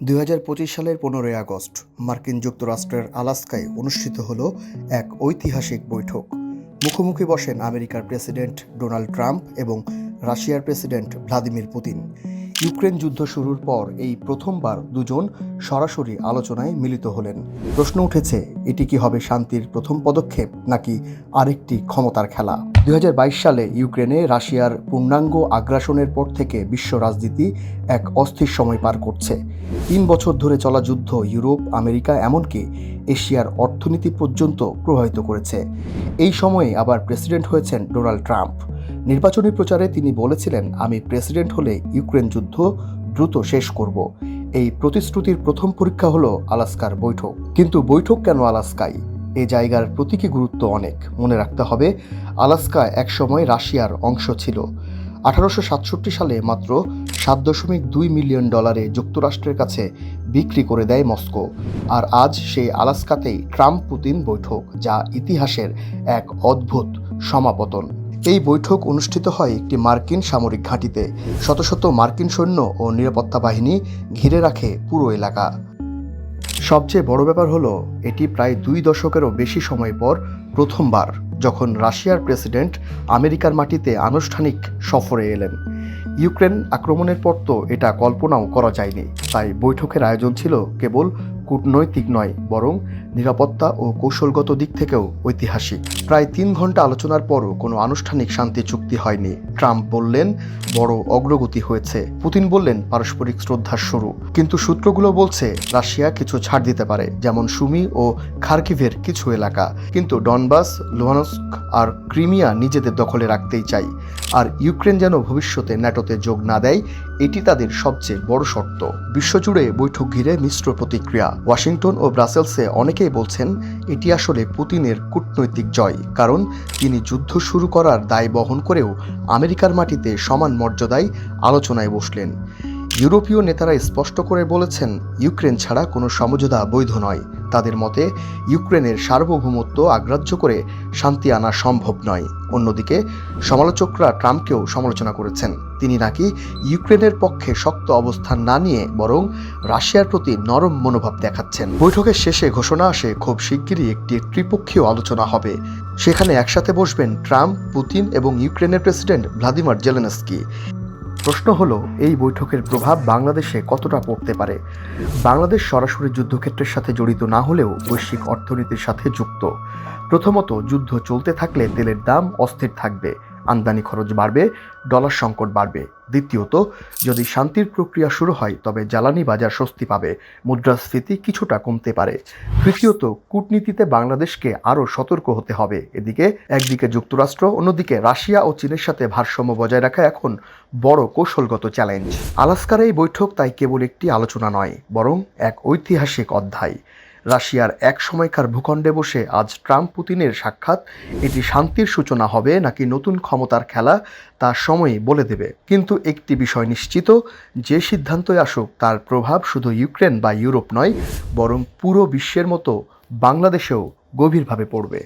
দুই হাজার পঁচিশ সালের পনেরোই আগস্ট মার্কিন যুক্তরাষ্ট্রের আলাস্কায় অনুষ্ঠিত হল এক ঐতিহাসিক বৈঠক। মুখোমুখি বসেন আমেরিকার প্রেসিডেন্ট ডোনাল্ড ট্রাম্প এবং রাশিয়ার প্রেসিডেন্ট ভ্লাদিমির পুতিন। ইউক্রেন যুদ্ধ শুরুর পর এই প্রথমবার দুজন সরাসরি আলোচনায় মিলিত হলেন। প্রশ্ন উঠেছে, এটি কি হবে শান্তির প্রথম পদক্ষেপ নাকি আরেকটি ক্ষমতার খেলা? দুই হাজার বাইশ সালে ইউক্রেনে রাশিয়ার পূর্ণাঙ্গ আগ্রাসনের পর থেকে বিশ্ব রাজনীতি এক অস্থির সময় পার করছে। তিন বছর ধরে চলা যুদ্ধ ইউরোপ, আমেরিকা এমনকি এশিয়ার অর্থনীতি পর্যন্ত প্রভাবিত করেছে। এই সময়ে আবার প্রেসিডেন্ট হয়েছেন ডোনাল্ড ট্রাম্প। নির্বাচনী প্রচারে তিনি বলেছিলেন, আমি প্রেসিডেন্ট হলে ইউক্রেন যুদ্ধ দ্রুত শেষ করব। এই প্রতিশ্রুতির প্রথম পরীক্ষা হলো আলাস্কার বৈঠক। কিন্তু বৈঠক কেন আলাস্কায়? এ জায়গার প্রতীকী গুরুত্ব অনেক। মনে রাখতে হবে আলাস্কা একসময় রাশিয়ার অংশ ছিল। আঠারোশো সাতষট্টি সালে মাত্র সাত দশমিক দুই মিলিয়ন ডলারে যুক্তরাষ্ট্রের কাছে বিক্রি করে দেয় মস্কো। আর আজ সেই আলাস্কাতেই ট্রাম্প পুতিন বৈঠক, যা ইতিহাসের এক অদ্ভুত সমাপতন। এই বৈঠক অনুষ্ঠিত হয় একটি মার্কিন সামরিক ঘাঁটিতে। শত শত মার্কিন সৈন্য ও নিরাপত্তা বাহিনী ঘিরে রাখে পুরো এলাকা। সবচেয়ে বড় ব্যাপার হলো, এটি প্রায় দুই দশকেরও বেশি সময় পর প্রথমবার যখন রাশিয়ার প্রেসিডেন্ট আমেরিকার মাটিতে আনুষ্ঠানিক সফরে এলেন। ইউক্রেন আক্রমণের পর তো এটা কল্পনাও করা যায়নি। তাই বৈঠকের আয়োজন ছিল কেবল কূটনৈতিক নয়, বরং নিরাপত্তা ও কৌশলগত দিক থেকেও ঐতিহাসিক। প্রায় তিন ঘণ্টা আলোচনার পরও কোনো আনুষ্ঠানিক শান্তি চুক্তি হয়নি। ট্রাম্প বললেন, বড় অগ্রগতি হয়েছে। পুতিন বললেন, পারস্পরিক শ্রদ্ধার শুরু। কিন্তু সূত্রগুলো বলছে, রাশিয়া কিছু ছাড় দিতে পারে, যেমন সুমি ও খার্কিভের কিছু এলাকা। কিন্তু ডনবাস, লুহানস্ক আর ক্রিমিয়া নিজেদের দখলে রাখতেই চাই। আর ইউক্রেন যেন ভবিষ্যতে ন্যাটোতে যোগ না দেয় এটি তাদের সবচেয়ে বড় শর্ত। বিশ্বজুড়ে বৈঠক ঘিরে মিশ্র প্রতিক্রিয়া। ওয়াশিংটন ও ব্রাসেলসে অনেকেই বলছেন, এটি আসলে পুতিনের কূটনৈতিক জয়, কারণ তিনি যুদ্ধ শুরু করার দায় বহন করেও আমেরিকার মাটিতে সমান মর্যাদায় আলোচনায় বসলেন। ইউরোপীয় নেতারা স্পষ্ট করে বলেছেন, ইউক্রেন ছাড়া কোনো সমঝোতা বৈধ নয়। তাদের মতে, ইউক্রেনের সার্বভৌমত্ব আগ্রাহ্য করে শান্তি আনা সম্ভব নয়। অন্যদিকে, সমালোচকরা ট্রাম্পকেও সমালোচনা করেছেন। তিনি নাকি ইউক্রেনের পক্ষে শক্ত অবস্থান না নিয়ে বরং রাশিয়ার প্রতি নরম মনোভাব দেখাচ্ছেন। বৈঠকের শেষে ঘোষণা আসে, খুব শিগগিরই একটি ত্রিপক্ষীয় আলোচনা হবে। সেখানে একসাথে বসবেন ট্রাম্প, পুতিন এবং ইউক্রেনের প্রেসিডেন্ট ভ্লাদিমির জেলেনস্কি। প্রশ্ন হলো, এই বৈঠকের প্রভাব বাংলাদেশে কতটা পড়তে পারে? বাংলাদেশ সরাসরি যুদ্ধক্ষেত্রের সাথে জড়িত না হলেও বৈশ্বিক অর্থনীতির সাথে যুক্ত। প্রথমত, যুদ্ধ চলতে থাকলে তেলের দাম অস্থির থাকবে। আমদানি খরচ বাড়বে, ডলার সংকট বাড়বে। দ্বিতীয়ত, যদি শান্তির প্রক্রিয়া শুরু হয়, তবে জ্বালানি বাজার স্বস্তি পাবে। মুদ্রাস্ফীতি কিছুটা কমতে পারে। তৃতীয়ত, কূটনীতিতে বাংলাদেশকে আরও সতর্ক হতে হবে। এদিকে, একদিকে যুক্তরাষ্ট্র, অন্যদিকে রাশিয়া ও চীনের সাথে ভারসাম্য বজায় রাখা এখন বড় কৌশলগত চ্যালেঞ্জ। আলাস্কার এই বৈঠক তাই কেবল একটি আলোচনা নয়, বরং এক ঐতিহাসিক অধ্যায়। রাশিয়ার এক সময়কার ভূখণ্ডে বসে আজ ট্রাম্প পুতিনের সাক্ষাৎ। এটি শান্তির সূচনা হবে নাকি নতুন ক্ষমতার খেলা, তা সময়ে বলে দেবে। কিন্তু একটি বিষয় নিশ্চিত, যে সিদ্ধান্তই আসুক, তার প্রভাব শুধু ইউক্রেন বা ইউরোপ নয়, বরং পুরো বিশ্বের মতো বাংলাদেশেও গভীরভাবে পড়বে।